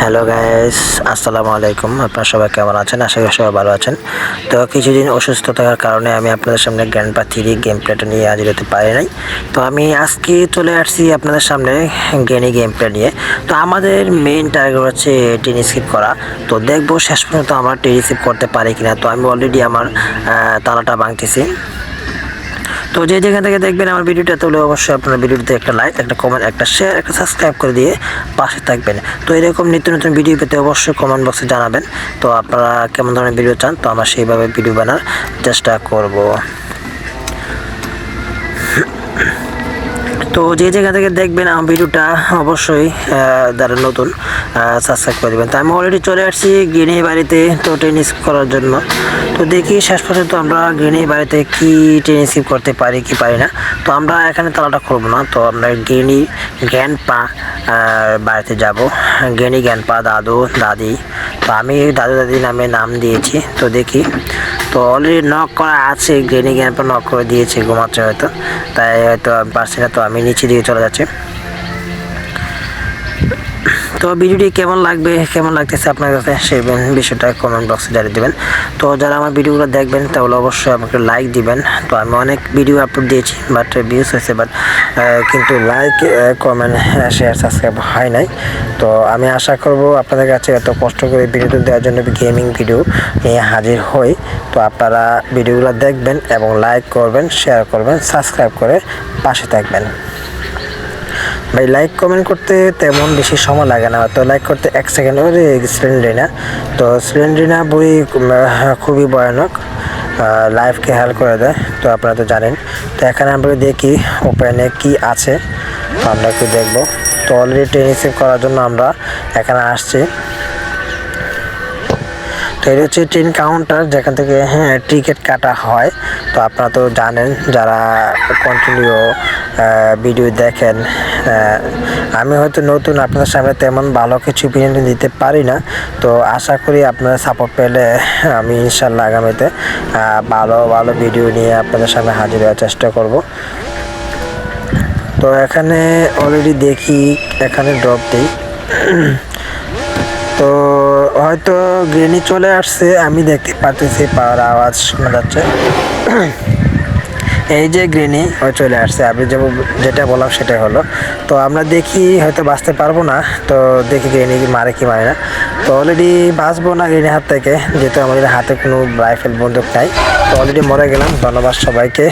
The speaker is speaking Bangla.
হ্যালো গাইস আসসালামু আলাইকুম আপনারা সবাই কেমন আছেন? আশা করি সবাই ভালো আছেন। তো কিছুদিন অসুস্থ থাকার কারণে আমি আপনাদের সামনে গ্র্যান্ড পা থ্রি গেম প্লেটা নিয়ে হাজির হতে পারি নাই। তো আমি আজকে চলে আসছি আপনাদের সামনে গেনি গেম প্লে নিয়ে। তো আমাদের মেইন টার্গেট হচ্ছে টেন স্কিপ করা। তো দেখব শেষ পর্যন্ত আমরা টেন স্কিপ করতে পারি কিনা। তো আমি অলরেডি আমার তালাটা ভাঙতেছি। তো যে যেখান থেকে দেখবেন আমার ভিডিওটা, তাহলে অবশ্যই আপনার ভিডিওতে একটা লাইক একটা কমেন্ট একটা শেয়ার একটা সাবস্ক্রাইব করে দিয়ে পাশে থাকবেন। তো এরকম নিত্য নতুন ভিডিও পেতে অবশ্যই কমেন্ট বক্সে জানাবেন। তো আপনারা কেমন ধরনের ভিডিও চান, তো আমরা সেইভাবে ভিডিও বানার চেষ্টা করব। তো যে জায়গা থেকে দেখবেন আমার ভিডিওটা, অবশ্যই যারা নতুন সাবস্ক্রাইব করে দেবেন। তো আমি অলরেডি চলে আসছি গিনি বাড়িতে, তো টেনিস করার জন্য। তো দেখি শেষ পর্যন্ত আমরা গিনি বাড়িতে কি টেনিস করতে পারি, কি পারি না। তো আমরা এখানে তালাটা খুলবো না, তো আমরা গিনি জ্ঞান পা বাড়িতে যাব। জ্ঞানী জ্ঞান পা দাদু, দাদি। তো আমি দাদু দাদি নামে নাম দিয়েছি, তো দেখি। তো অলরেডি নক করা আছে গ্রেনি গ্যাম্পে নক করে দিয়েছে ঘুমাচ্ছে হয়তো। তাই হয়তো পার্সেলটা তো আমি নিচে দিয়ে চলে যাচ্ছি। তো ভিডিওটি কেমন লাগবে, কেমন লাগতেছে আপনার কাছে সেই বিষয়টা কমেন্ট বক্সে জানিয়ে দেবেন। তো যারা আমার ভিডিওগুলো দেখবেন তাহলে অবশ্যই আমাকে লাইক দিবেন। তো আমি অনেক ভিডিও আপলোড দিয়েছি বাট ভিউজ হয়েছে বাট কিন্তু লাইক কমেন্ট শেয়ার সাবস্ক্রাইব হয় নাই। তো আমি আশা করব আপনাদের কাছে এত কষ্ট করে ভিডিওটা দেওয়ার জন্য গেমিং ভিডিও নিয়ে হাজির হই। তো আপনারা ভিডিওগুলো দেখবেন এবং লাইক করবেন শেয়ার করবেন সাবস্ক্রাইব করে পাশে থাকবেন। ভাই লাইক কমেন্ট করতে তেমন বেশি সময় লাগে না। তো লাইক করতে এক সেকেন্ড ওরে সিলিন্ড্রিনা তো সিলিন্ড্রিনা বই খুবই ভয়ানক লাইফকে হেল্প করে দেয়, তো আপনারা তো জানেন। তো এখানে আমরা দেখি ওপেনে কি আছে আমরা একটু দেখব। তো অলরেডি ট্রেন রিসিভ করার জন্য আমরা এখানে আসছি। তো এটা হচ্ছে ট্রেন কাউন্টার যেখান থেকে হ্যাঁ টিকিট কাটা হয়। তো আপনারা তো জানেন, যারা কন্টিনিউ ভিডিও দেখেন আমি হয়তো নতুন আপনাদের সামনে তেমন ভালো কিছু বিরিয়ানি দিতে পারি না। তো আশা করি আপনারা সাপোর্ট পেলে আমি ইনশাল্লাহ আগামীতে ভালো ভালো ভিডিও নিয়ে আপনাদের সামনে হাজির হওয়ার চেষ্টা করব। তো এখানে অলরেডি দেখি, এখানে ড্রপ দিই। তো হয়তো গ্রেনি চলে আসছে, আমি দেখতে পাচ্ছি পাওয়ার আওয়াজ শোনা যাচ্ছে। এই যে গ্রিনি ও চলে আসছে, আমি যে যেটা বললাম সেটাই হলো। তো আমরা দেখি, হয়তো বাঁচতে পারব না, তো দেখি গ্রিনি মারে কি মারে না। তো অলরেডি বাঁচবো না গ্রিনি হাত থেকে, যেহেতু আমাদের হাতে কোনো রাইফেল বন্দুক নাই। তো অলরেডি মরে গেলাম, ধন্যবাদ সবাইকে।